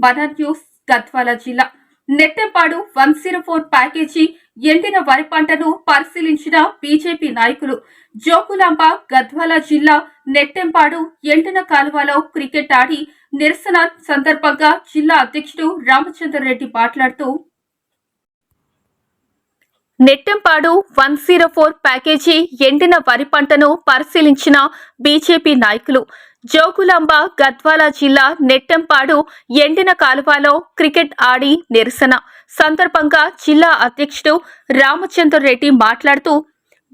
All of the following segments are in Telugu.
మన న్యూస్ గద్వాల జిల్లా. Nettempadu one zero four package ఎండిన వరి పంటను పరిశీలించిన బీజేపీ నాయకులు జోకులాంబ గద్వాల జిల్లా నెట్టెంపాడు ఎండిన కాలువలో క్రికెట్ ఆడి నిరసన సందర్భంగా జిల్లా అధ్యక్షుడు రామచంద్ర రెడ్డి మాట్లాడుతూ Nettempadu one zero four package ఎండిన వరి పంటను పరిశీలించిన బీజేపీ నాయకులు జోకులాంబ గద్వాల జిల్లా నెట్టెంపాడు ఎండిన కాలువలో క్రికెట్ ఆడి నిరసన. సందర్భంగా జిల్లా అధ్యక్షుడు రామచంద్ర రెడ్డి మాట్లాడుతూ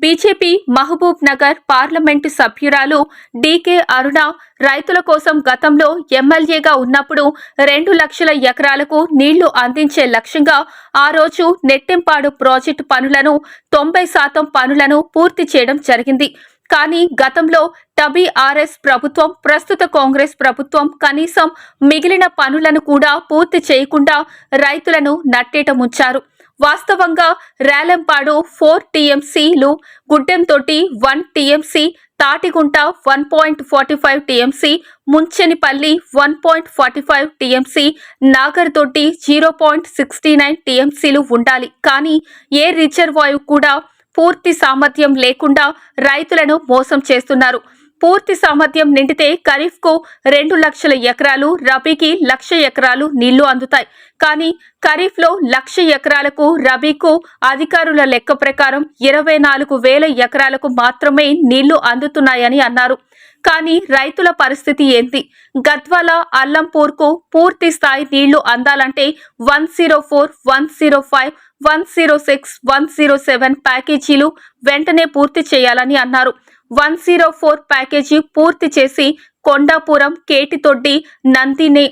బీజేపీ మహబూబ్ నగర్ పార్లమెంటు సభ్యురాలు డీకే అరుణ రైతుల కోసం గతంలో ఎమ్మెల్యేగా ఉన్నప్పుడు రెండు లక్షల ఎకరాలకు నీళ్ళు అందించే లక్ష్యంగా ఆ రోజు నెట్టెంపాడు ప్రాజెక్టు పనులను తొంభై శాతం పనులను పూర్తి చేయడం జరిగింది. కానీ గతంలో టబీఆర్ఎస్ ప్రభుత్వం ప్రస్తుత కాంగ్రెస్ ప్రభుత్వం కనీసం మిగిలిన పనులను కూడా పూర్తి చేయకుండా రైతులను నట్టేట ముంచారు. వాస్తవంగా రేలంపాడు ఫోర్ టీఎంసీలు గుడ్డెంతోటి one TMC Tatigunta one point forty five TMC Munchenipalli one point forty five TMC నాగర్తోటి zero point sixty nine టీఎంసీలు ఉండాలి. కానీ ఏ రిజర్వాయు కూడా పూర్తి సామర్థ్యం లేకుండా రైతులను మోసం చేస్తున్నారు. పూర్తి సామర్థ్యం నిండితే ఖరీఫ్కు రెండు లక్షల ఎకరాలు రబీకి లక్ష ఎకరాలు నీళ్ళు అందుతాయి. కానీ ఖరీఫ్లో లక్ష ఎకరాలకు రబీకు అధికారుల లెక్క ప్రకారం ఇరవై నాలుగు వేల ఎకరాలకు మాత్రమే నీళ్ళు అందుతున్నాయని అన్నారు. కానీ రైతుల పరిస్థితి ఏంటి? గద్వాల అల్లంపూర్కు పూర్తి స్థాయి నీళ్ళు అందాలంటే one zero four one zero five one zero six one zero seven ప్యాకేజీలు వెంటనే పూర్తి చేయాలని అన్నారు. వన్ జీరో ఫోర్ ప్యాకేజీ పూర్తి చేసి కొండాపురం కేటితొడ్డి నందినే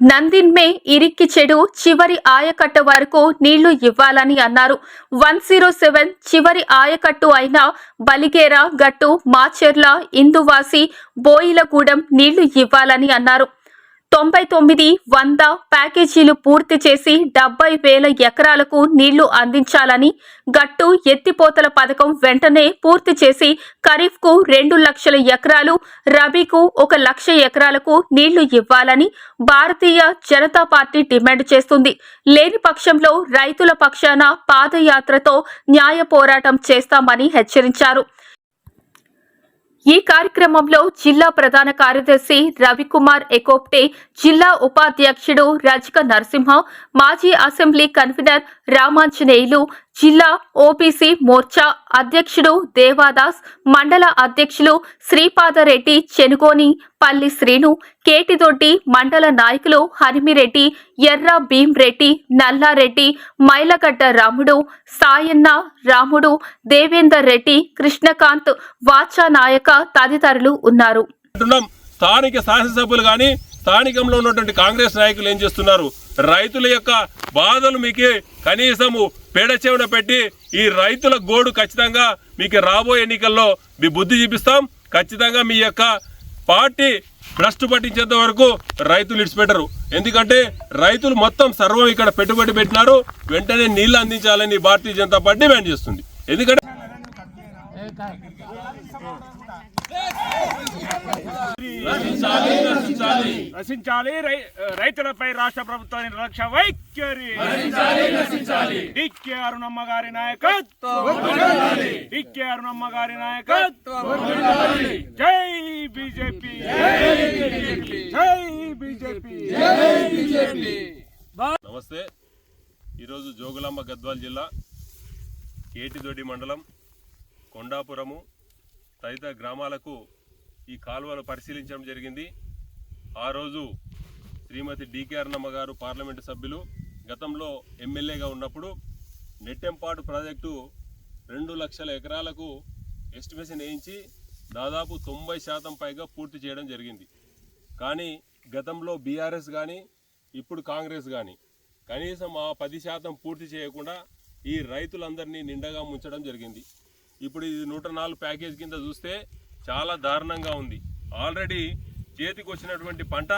నందిన్మే ఇరిక్కి చెడు చివరి ఆయకట్ట వరకు నీళ్ళు ఇవ్వాలని అన్నారు. వన్ జీరో సెవెన్ చివరి ఆయకట్టు అయిన బలిగేర గట్టు మాచెర్ల ఇందువాసి బోయిలగూడెం నీళ్ళు ఇవ్వాలని అన్నారు. తొంభై తొమ్మిది వంద ప్యాకేజీలు పూర్తి చేసి డెబ్బై వేల ఎకరాలకు నీళ్ళు అందించాలని గట్టు ఎత్తిపోతల పథకం వెంటనే పూర్తి చేసి ఖరీఫ్కు రెండు లక్షల ఎకరాలు రబీకు ఒక లక్ష ఎకరాలకు నీళ్ళు ఇవ్వాలని భారతీయ జనతా పార్టీ డిమాండ్ చేస్తుంది. లేని పక్షంలో రైతుల పక్షాన పాదయాత్రతో న్యాయ పోరాటం చేస్తామని హెచ్చరించారు. ఈ కార్యక్రమంలో జిల్లా ప్రధాన కార్యదర్శి రవికుమార్ ఎకోప్టే జిల్లా ఉపాధ్యక్షుడు రజక నరసింహ మాజీ అసెంబ్లీ కన్వీనర్ రామాంజనేయులు జిల్లా ఓబీసీ మోర్చా అధ్యక్షుడు దేవాదాస్ మండల అధ్యక్షులు శ్రీపాదరెడ్డి చెనుగోని పల్లి శ్రీను కేటిదొడ్డి మండల నాయకులు హరిమిరెడ్డి ఎర్ర భీంరెడ్డి నల్లారెడ్డి మైలగడ్డ రాముడు సాయన్న రాముడు దేవేందర్ రెడ్డి కృష్ణకాంత్ వాచానాయక తదితరులు ఉన్నారు. స్థానిక శాసనసభ్యులు కానీ స్థానికంలో ఉన్నటువంటి కాంగ్రెస్ నాయకులు ఏం చేస్తున్నారు? రైతుల యొక్క బాధలు మీకు కనీసము పేడచెవున పెట్టి ఈ రైతుల గోడు ఖచ్చితంగా మీకు రాబోయే ఎన్నికల్లో మీ బుద్ధి చూపిస్తాం. ఖచ్చితంగా మీ యొక్క పార్టీ భ్రష్టు పట్టించేంత వరకు రైతులు ఇడిచిపెట్టరు. ఎందుకంటే రైతులు మొత్తం సర్వం ఇక్కడ పెట్టుబడి పెట్టినారు. వెంటనే నీళ్ళు అందించాలని భారతీయ జనతా పార్టీ డిమాండ్ చేస్తుంది. ఎందుకంటే నశించాలి రై- రైతులపై రాష్ట్ర ప్రభుత్వాన్ని నిర్లక్ష్య వైఖరి. డికే అరుణమ్మ గారి నాయకత్వం. డికే అరుణమ్మ గారి నాయకత్వం. జై బీజేపీ. జై బీజేపీ. నమస్తే. ఈరోజు జోగులాంబ గద్వాల్ జిల్లా కేటిదొడ్డి మండలం కొండాపురము తదితర గ్రామాలకు ఈ కాలువలు పరిశీలించడం జరిగింది. ఆ రోజు శ్రీమతి డికేఆర్ అర్ణమ్మ గారు పార్లమెంటు సభ్యులు గతంలో ఎమ్మెల్యేగా ఉన్నప్పుడు నెట్టెంపాడు ప్రాజెక్టు రెండు లక్షల ఎకరాలకు ఎస్టిమేషన్ వేయించి దాదాపు తొంభై శాతం పైగా పూర్తి చేయడం జరిగింది. కానీ గతంలో బీఆర్ఎస్ కానీ ఇప్పుడు కాంగ్రెస్ కానీ కనీసం ఆ పది శాతం పూర్తి చేయకుండా ఈ రైతులందరినీ నిండగా ముంచడం జరిగింది. ఇప్పుడు ఇది నూట నాలుగు ప్యాకేజ్ కింద చూస్తే చాలా దారుణంగా ఉంది. ఆల్రెడీ చేతికి వచ్చినటువంటి పంట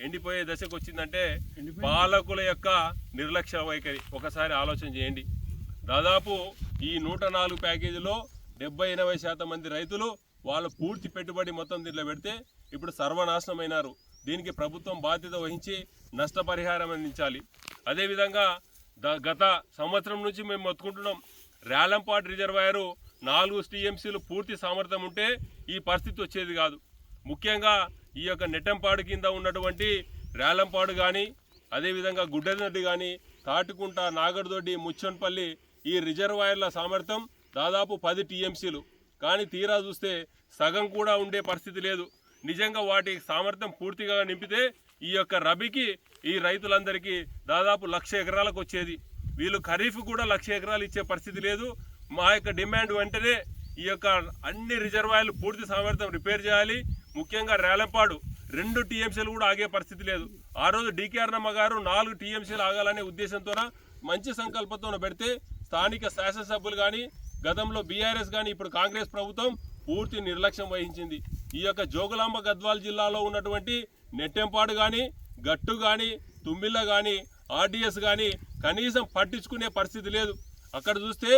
ఎండిపోయే దశకు వచ్చిందంటే పాలకుల యొక్క నిర్లక్ష్య వైఖరి. ఒకసారి ఆలోచన చేయండి. దాదాపు ఈ నూట నాలుగు ప్యాకేజీలో డెబ్బై ఎనభై శాతం మంది రైతులు వాళ్ళ పూర్తి పెట్టుబడి మొత్తం దీంట్లో పెడితే ఇప్పుడు సర్వనాశనమైనారు. దీనికి ప్రభుత్వం బాధ్యత వహించి నష్టపరిహారం అందించాలి. అదేవిధంగా ద- గత సంవత్సరం నుంచి మేము మొత్తుకుంటున్నాం. రేలంపాట్ రిజర్వాయరు నాలుగు టీఎంసీలు పూర్తి సామర్థ్యం ఉంటే ఈ పరిస్థితి వచ్చేది కాదు. ముఖ్యంగా ఈ యొక్క నెట్టంపాడు కింద ఉన్నటువంటి రేలంపాడు కానీ అదేవిధంగా గుడ్డనడ్డి కానీ తాటికుంట నాగర్దొడ్డి ముచ్చన్పల్లి ఈ రిజర్వాయర్ల సామర్థ్యం దాదాపు పది టీఎంసీలు. కానీ తీరా చూస్తే సగం కూడా ఉండే పరిస్థితి లేదు. నిజంగా వాటి సామర్థ్యం పూర్తిగా నింపితే ఈ యొక్క రబీకి ఈ రైతులందరికీ దాదాపు లక్ష ఎకరాలకు వచ్చేది. వీళ్ళు ఖరీఫ్ కూడా లక్ష ఎకరాలు ఇచ్చే పరిస్థితి లేదు. మా యొక్క డిమాండ్ వెంటనే ఈ యొక్క అన్ని రిజర్వాయర్లు పూర్తి సామర్థ్యం రిపేర్ చేయాలి. ముఖ్యంగా రేలంపాడు రెండు టీఎంసీలు కూడా ఆగే పరిస్థితి లేదు. ఆ రోజు డికేఆర్ నమ్మ గారు నాలుగు టీఎంసీలు ఆగాలనే ఉద్దేశంతో మంచి సంకల్పంతో పెడితే స్థానిక శాసనసభ్యులు కానీ గతంలో బీఆర్ఎస్ కానీ ఇప్పుడు కాంగ్రెస్ ప్రభుత్వం పూర్తి నిర్లక్ష్యం వహించింది. ఈ యొక్క జోగులాంబ గద్వాల్ జిల్లాలో ఉన్నటువంటి నెట్టెంపాడు కానీ గట్టు కానీ తుమ్మిళ్ళ కానీ ఆర్డీఎస్ కానీ కనీసం పట్టించుకునే పరిస్థితి లేదు. అక్కడ చూస్తే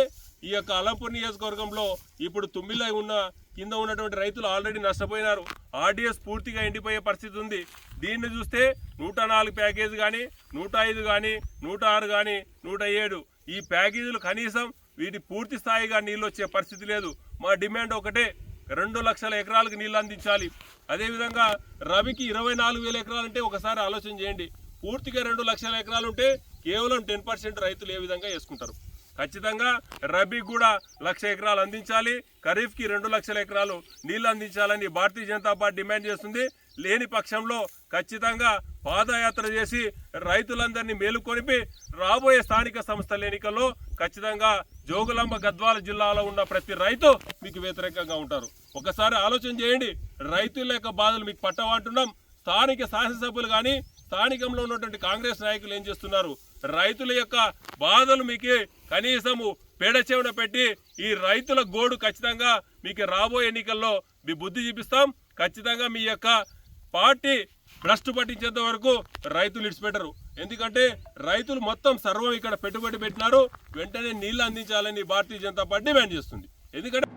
ఈ యొక్క అలంపూర్ నియోజకవర్గంలో ఇప్పుడు తుమ్మిళ్ళ ఉన్న కింద ఉన్నటువంటి రైతులు ఆల్రెడీ నష్టపోయినారు. ఆర్డీఎస్ పూర్తిగా ఎండిపోయే పరిస్థితి ఉంది. దీన్ని చూస్తే నూట నాలుగు ప్యాకేజ్ కానీ నూట ఐదు కానీ నూట ఆరు కానీ నూట ఏడు. ఈ ప్యాకేజీలు కనీసం వీటి పూర్తి స్థాయిగా నీళ్ళు వచ్చే పరిస్థితి లేదు. మా డిమాండ్ ఒకటే రెండు లక్షల ఎకరాలకు నీళ్ళు అందించాలి. అదేవిధంగా రవికి ఇరవై నాలుగు వేల ఎకరాలు అంటే ఒకసారి ఆలోచన చేయండి. పూర్తిగా రెండు లక్షల ఎకరాలు ఉంటే కేవలం టెన్ పర్సెంట్ రైతులు ఏ విధంగా వేసుకుంటారు? ఖచ్చితంగా రబీకి కూడా లక్ష ఎకరాలు అందించాలి. ఖరీఫ్కి రెండు లక్షల ఎకరాలు నీళ్ళు అందించాలని భారతీయ జనతా పార్టీ డిమాండ్ చేస్తుంది. లేని పక్షంలో ఖచ్చితంగా పాదయాత్ర చేసి రైతులందరినీ మేలుకొనిపి రాబోయే స్థానిక సంస్థల ఎన్నికల్లో ఖచ్చితంగా జోగులాంబ గద్వాల జిల్లాలో ఉన్న ప్రతి రైతు మీకు వ్యతిరేకంగా ఉంటారు. ఒకసారి ఆలోచన చేయండి. రైతుల యొక్క బాధలు మీకు పట్టవంటున్నాం. స్థానిక శాసనసభ్యులు కానీ స్థానికంలో ఉన్నటువంటి కాంగ్రెస్ నాయకులు ఏం చేస్తున్నారు? రైతుల యొక్క బాధలు మీకు కనీసము పేడచేవన పెట్టి ఈ రైతుల గోడు ఖచ్చితంగా మీకు రాబోయే ఎన్నికల్లో మీ బుద్ధి చూపిస్తాం. ఖచ్చితంగా మీ యొక్క పార్టీ భ్రష్టు పట్టించేంత వరకు రైతులు ఇడిచిపెట్టరు ఎందుకంటే రైతులు మొత్తం సర్వం ఇక్కడ పెట్టుబడి పెట్టినారు. వెంటనే నీళ్ళు అందించాలని భారతీయ జనతా పార్టీ డిమాండ్ చేస్తుంది. ఎందుకంటే